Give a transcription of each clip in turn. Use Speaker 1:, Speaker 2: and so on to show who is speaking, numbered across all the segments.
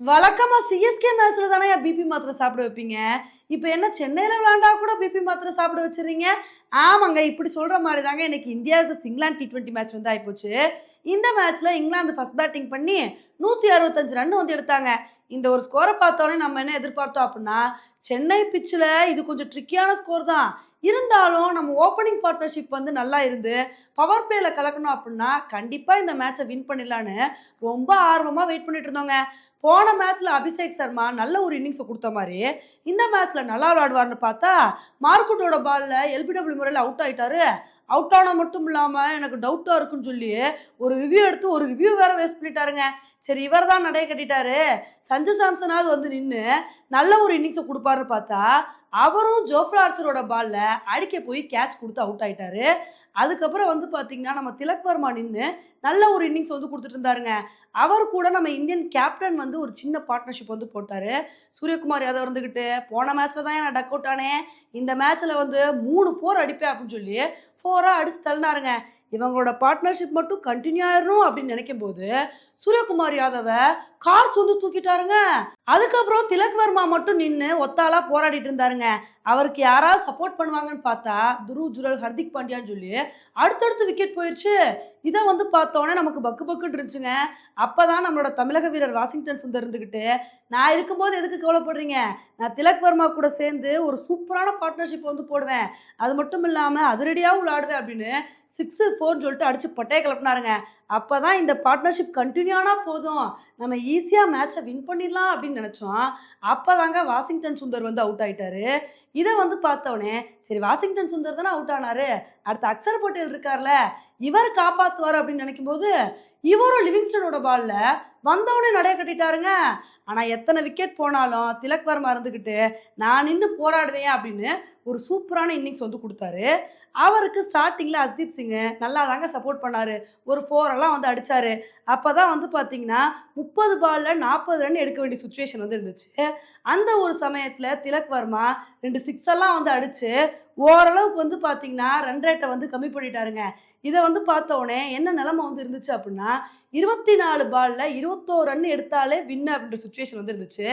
Speaker 1: வழக்கமா சிஎஸ்கே மேட்ச்ல தானே பிபி மாத்திரை சாப்பிட வைப்பீங்க? இப்போ என்ன சென்னையில விளாண்டா கூட பிபி மாத்திரை சாப்பிட வச்சிருங்க ஆமாங்க இப்படி சொல்ற மாதிரி தாங்க எனக்கு India vs England T twenty match வந்து ஆயிப்போச்சு. இந்த மேட்ச்ல இங்கிலாந்து ஃபர்ஸ்ட் பேட்டிங் பண்ணி நூத்தி அறுபத்தஞ்சு ரன் வந்து எடுத்தாங்க. இந்த ஒரு ஸ்கோரை பார்த்தோன்னே நம்ம என்ன எதிர்பார்த்தோம் அப்படின்னா சென்னை பிச்சில் இது கொஞ்சம் ட்ரிக்கியான ஸ்கோர் தான். இருந்தாலும் நம்ம ஓப்பனிங் பார்ட்னர்ஷிப் வந்து நல்லா இருந்து பவர் பிளேல கலக்கணும் அப்படின்னா கண்டிப்பாக இந்த மேட்சை வின் பண்ணிடலான்னு ரொம்ப ஆர்வமாக வெயிட் பண்ணிட்டு இருந்தோங்க. போன மேட்ச்ல அபிஷேக் சர்மா நல்ல ஒரு இன்னிங்ஸை கொடுத்த மாதிரி இந்த மேட்ச்ல நல்லா விளையாடுவார்னு பார்த்தா மார்க்குட்டோட பால்ல எல்பிடபிள்யூ முறையில் அவுட் ஆயிட்டாரு. அவுட் ஆனால் மட்டும் இல்லாமல் எனக்கு டவுட்டாக இருக்குன்னு சொல்லி ஒரு ரிவ்யூ எடுத்து ஒரு ரிவ்யூ வேற வேஸ்ட் பண்ணிட்டாருங்க. சரி இவர் தான் நடைய கட்டிட்டாரு. சஞ்சு சாம்சனாவது வந்து நின்று நல்ல ஒரு இன்னிங்ஸை கொடுப்பாருன்னு பார்த்தா அவரும் ஜோஃப்ரா ஆர்ச்சரோட பால்ல அடிக்க போய் கேட்ச் கொடுத்து அவுட் ஆயிட்டாரு. அதுக்கப்புறம் வந்து பார்த்தீங்கன்னா நம்ம திலக் வர்மா நின்று நல்ல ஒரு இன்னிங்ஸ் வந்து கொடுத்துட்டு இருந்தாருங்க. அவர் கூட நம்ம இந்தியன் கேப்டன் வந்து ஒரு சின்ன பார்ட்னர்ஷிப் வந்து போட்டார். சூரியகுமார் யாதவ் இருந்துக்கிட்டு போன மேட்ச்ல தான் நான் டக் அவுட் ஆனேன். இந்த மேட்ச்ல வந்து மூணு போர் அடிப்பேன் அப்படின்னு சொல்லி ஃபோராக அடிச்சு தள்ளினாருங்க. இவங்களோட பார்ட்னர்ஷிப் மட்டும் கண்டினியூ ஆயிடணும் அப்படின்னு நினைக்கும் போது சூரியகுமார் யாதவை கார்ஸ் வந்து தூக்கிட்டாருங்க. அதுக்கப்புறம் திலக் வர்மா மட்டும் நின்று ஒத்தாலா போராடிட்டு இருந்தாருங்க. அவருக்கு யாராவது சப்போர்ட் பண்ணுவாங்கன்னு பார்த்தா துருவ் ஜுரல் ஹர்திக் பாண்டியான்னு சொல்லி அடுத்தடுத்து விக்கெட் போயிடுச்சு இதை வந்து பார்த்தோன்னே நமக்கு பக்கு பக்குன்னு இருந்துச்சுங்க. அப்போ தான் நம்மளோட தமிழக வீரர் வாஷிங்டன் சுந்தர் இருந்துக்கிட்டு நான் இருக்கும்போது எதுக்கு கவலைப்படுறீங்க? நான் திலக் வர்மா கூட சேர்ந்து ஒரு சூப்பரான பார்ட்னர்ஷிப் வந்து போடுவேன். அது மட்டும் இல்லாமல் அதிரடியாகவும் விளாடுவேன் அப்படின்னு சிக்ஸு ஃபோர்னு சொல்லிட்டு அடிச்சு பொட்டையை கிளப்பினாருங்க. அப்போ தான் இந்த பார்ட்னர்ஷிப் கண்டினியூ ஆனால் போதும். நம்ம ஈஸியாக மேட்சை வின் பண்ணிடலாம் அப்படின்னு நினச்சோம். அப்போ தாங்க வாஷிங்டன் சுந்தர் வந்து அவுட் ஆகிட்டாரு இதை வந்து பார்த்தோன்னே சரி வாஷிங்டன் சுந்தர் தானே அவுட் ஆனாரு. அடுத்து அக்சர் பட்டேல் இருக்கார்ல இவர் காப்பாற்றுவார் அப்படின்னு நினைக்கும் போது இவரும் லிவிங்ஸ்டனோட பால்ல வந்தவனே நடைய கட்டிட்டாருங்க. ஆனால் எத்தனை விக்கெட் போனாலும் திலக் வர்மா இருந்துக்கிட்டு நான் நின்று போராடுவேன் அப்படின்னு ஒரு சூப்பரான இன்னிங்ஸ் வந்து கொடுத்தாரு. அவருக்கு ஸ்டார்டிங்கில் அஸ்தீப் சிங்கு நல்லா தாங்க சப்போர்ட் பண்ணார். ஒரு ஃபோரெல்லாம் வந்து அடித்தார் அப்போ தான் வந்து பார்த்தீங்கன்னா முப்பது பாலில் நாற்பது ரன் எடுக்க வேண்டிய சுச்சுவேஷன் வந்து இருந்துச்சு. அந்த ஒரு சமயத்தில் திலக் வர்மா ரெண்டு சிக்ஸ் எல்லாம் வந்து அடித்து ஓரளவுக்கு வந்து பார்த்தீங்கன்னா ரன் ரேட்டை வந்து கம்மி பண்ணிட்டாருங்க. இதை வந்து பார்த்த உடனே என்ன நிலமை வந்து இருந்துச்சு அப்படின்னா இருபத்தி நாலு பாலில் இருபத்தோரு ரன் எடுத்தாலே வின் அப்படின்ற சுச்சுவேஷன் வந்து இருந்துச்சு.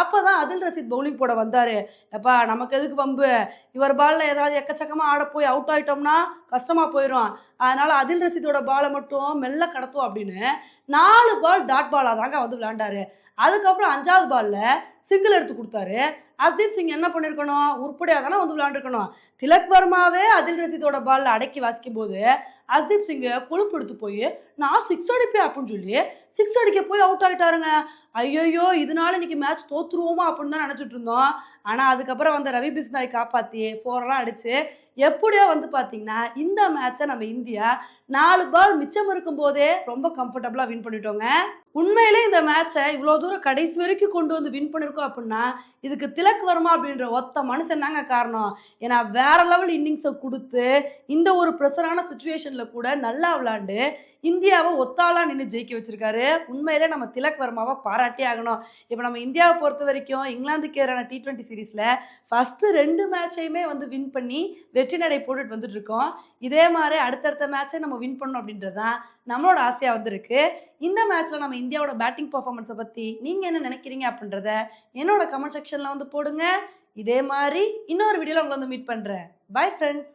Speaker 1: அப்போ தான் அதில் ரசீத் பவுலிங் போட வந்தார். எப்பா நமக்கு எதுக்கு பம்பு இவர் பாலில் ஏதாவது எக்கச்சக்கமாக ஆட போய் அவுட் ஆகிட்டோம்னா கஷ்டமாக போயிடும் அதனால் அதில் ரசீதோட பாலை மட்டும் மெல்ல கடத்தும் அப்படின்னு நாலு பால் டாட் பாலாக தாங்க வந்து விளையாண்டாரு. அதுக்கப்புறம் அஞ்சாவது பாலில் சிங்கிள் எடுத்து கொடுத்தாரு. அஸ்தீப் சிங் என்ன பண்ணியிருக்கணும் உருப்படியாக தானே வந்து விளையாண்டுருக்கணும். திலக் வர்மாவே அதில் ரசீதோட பாலில் அடக்கி வாசிக்கும் போது அஸ்தீப் சிங்கை கொழுப்பு எடுத்து போய் நான் சிக்ஸ் அடிப்பேன் அப்படின்னு சொல்லி சிக்ஸ் அடிக்க போய் அவுட் ஆகிட்டாருங்க ஐயோயோ இதனால இன்னைக்கு மேட்ச் தோற்றுருவோமா அப்படின்னு தான் நினச்சிட்டு இருந்தோம். ஆனால் அதுக்கப்புறம் வந்த ரவி பிஸ்னாய் காப்பாற்றி ஃபோரெல்லாம் அடித்து எப்படியோ வந்து பார்த்தீங்கன்னா இந்த மேட்சை நம்ம இந்தியா நாலு பால் மிச்சம் இருக்கும் போதே ரொம்ப கம்ஃபர்டபுளாக வின் பண்ணிட்டோங்க. உண்மையிலே இந்த மேட்சை இவ்வளோ தூரம் கடைசி வரைக்கும் கொண்டு வந்து வின் பண்ணியிருக்கோம் அப்படின்னா இதுக்கு திலக் வர்மா அப்படின்ற ஒத்த மனுஷன் தாங்க காரணம். ஏன்னா வேற லெவல் இன்னிங்ஸை கொடுத்து இந்த ஒரு ப்ரெஷரான சுச்சுவேஷனில் கூட நல்லா விளாண்டு இந்தியாவை ஒத்தாளாக நின்று ஜெயிக்க வச்சிருக்காரு. உண்மையிலே நம்ம திலக் வர்மாவை பாராட்டி ஆகணும். இப்போ நம்ம இந்தியாவை பொறுத்த வரைக்கும் இங்கிலாந்துக்கு எதிரான டி ட்வெண்ட்டி சீரீஸில் ஃபஸ்ட்டு ரெண்டு மேட்சையுமே வந்து வின் பண்ணி வெற்றி நடை போட்டுட்டு வந்துட்டு இருக்கோம். இதே மாதிரி அடுத்தடுத்த மேட்சை நம்ம வின் பண்ணோம் அப்படின்றது தான் நம்மளோட ஆசையாக வந்திருக்கு. இந்த மேட்ச்சில் நம்ம இந்தியாவோட பேட்டிங் பர்ஃபார்மன்ஸை பற்றி நீங்கள் என்ன நினைக்கிறீங்க அப்படின்றத என்னோட கமெண்ட் செக்ஷனில் வந்து போடுங்க. இதே மாதிரி இன்னொரு வீடியோவில் உங்களை வந்து மீட் பண்ணுறேன் பை ஃப்ரெண்ட்ஸ்